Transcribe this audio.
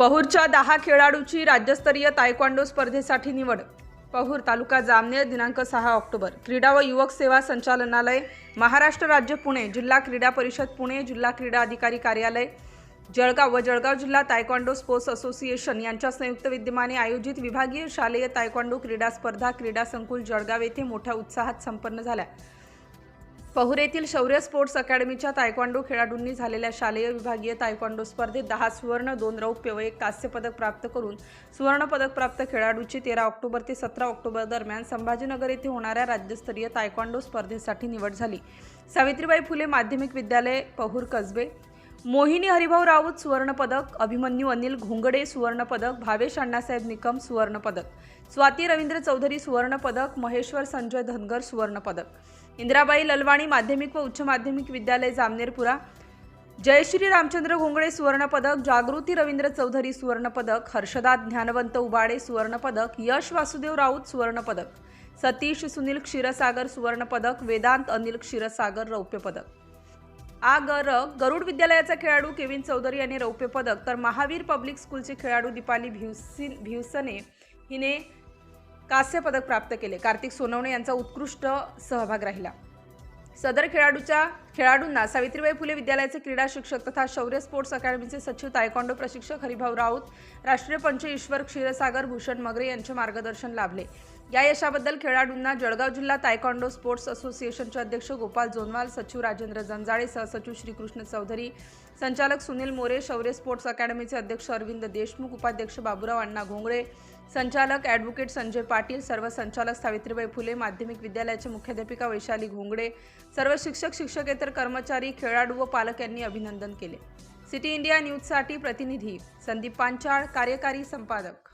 पहूरच्या दहा खेळाडूची राज्यस्तरीय तायक्वांडो स्पर्धेसाठी निवड. पहूर तालुका जामनेर दिनांक सहा ऑक्टोबर. क्रीडा व युवक सेवा संचालनालय महाराष्ट्र राज्य पुणे जिल्हा क्रीडा परिषद पुणे जिल्हा क्रीडा अधिकारी कार्यालय जळगाव व जळगाव जिल्हा तायक्वांडो स्पोर्ट्स असोसिएशन यांच्या संयुक्त विद्यमाने आयोजित विभागीय शालेय तायक्वांडो क्रीडा स्पर्धा क्रीडा संकुल जळगाव येथे मोठ्या उत्साहात संपन्न झाल्या. पहुर येथील शौर्य स्पोर्ट्स अकॅडमीच्या तायक्वांडो खेळाडूंनी झालेल्या शालेय विभागीय तायक्वांडो स्पर्धेत दहा सुवर्ण दोन रौप्य व एक कांस्य पदक प्राप्त करून सुवर्णपदक प्राप्त खेळाडूची तेरा ऑक्टोबर ते सतरा ऑक्टोबर दरम्यान संभाजीनगर येथे होणाऱ्या राज्यस्तरीय तायक्वांडो स्पर्धेसाठी निवड झाली. सावित्रीबाई फुले माध्यमिक विद्यालय पहूर कसबे मोहिनी हरिभाऊ राऊत सुवर्णपदक अभिमन्यू अनिल घोंगडे सुवर्णपदक भावेश अण्णासाहेब निकम सुवर्णपदक स्वाती रवींद्र चौधरी सुवर्णपदक महेश्वर संजय धनगर सुवर्णपदक. इंदिराबाई ललवाणी माध्यमिक व उच्च माध्यमिक विद्यालय जामनेरपुरा जयश्री रामचंद्र घोंगडे सुवर्णपदक जागृती रवींद्र चौधरी सुवर्णपदक हर्षदा ज्ञानवंत उबाडे सुवर्णपदक यश वासुदेव राऊत सुवर्णपदक सतीश सुनील क्षीरसागर सुवर्णपदक वेदांत अनिल क्षीरसागर रौप्यपदक. आ गरुड विद्यालयाचा खेळाडू केविन चौधरी यांनी रौप्य पदक तर महावीर पब्लिक स्कूलचे खेळाडू दीपाली भिवसिन भिवसने हिने कांस्य पदक प्राप्त केले. कार्तिक सोनवणे यांचा उत्कृष्ट सहभाग राहिला. सदर खेळाडूच्या खेळाडूंना सावित्रीबाई फुले विद्यालयाचे क्रीडा शिक्षक तथा शौर्य स्पोर्ट्स अकॅडमीचे सचिव तायकॉन्डो प्रशिक्षक हरिभाऊ राऊत राष्ट्रीय पंच ईश्वर क्षीरसागर भूषण मगरे यांचे मार्गदर्शन लाभले. या यशाबद्दल खेळाडूंना जळगाव जिल्हा तायकॉन्डो स्पोर्ट्स असोसिएशनचे अध्यक्ष गोपाल जोनवाल सचिव राजेंद्र जंजाळे सहसचिव श्रीकृष्ण चौधरी संचालक सुनील मोरे शौर्य स्पोर्ट्स अकॅडमीचे अध्यक्ष अरविंद देशमुख उपाध्यक्ष बाबुराव अण्णा घोंगडे संचालक ॲडव्होकेट संजय पाटील सर्व संचालक सावित्रीबाई फुले माध्यमिक विद्यालयाचे मुख्याध्यापिका वैशाली घोंगडे सर्व शिक्षक शिक्षकेतर कर्मचारी खेळाडू व पालक यांनी अभिनंदन केले. सिटी इंडिया न्यूजसाठी प्रतिनिधी संदीप पांचाळ कार्यकारी संपादक.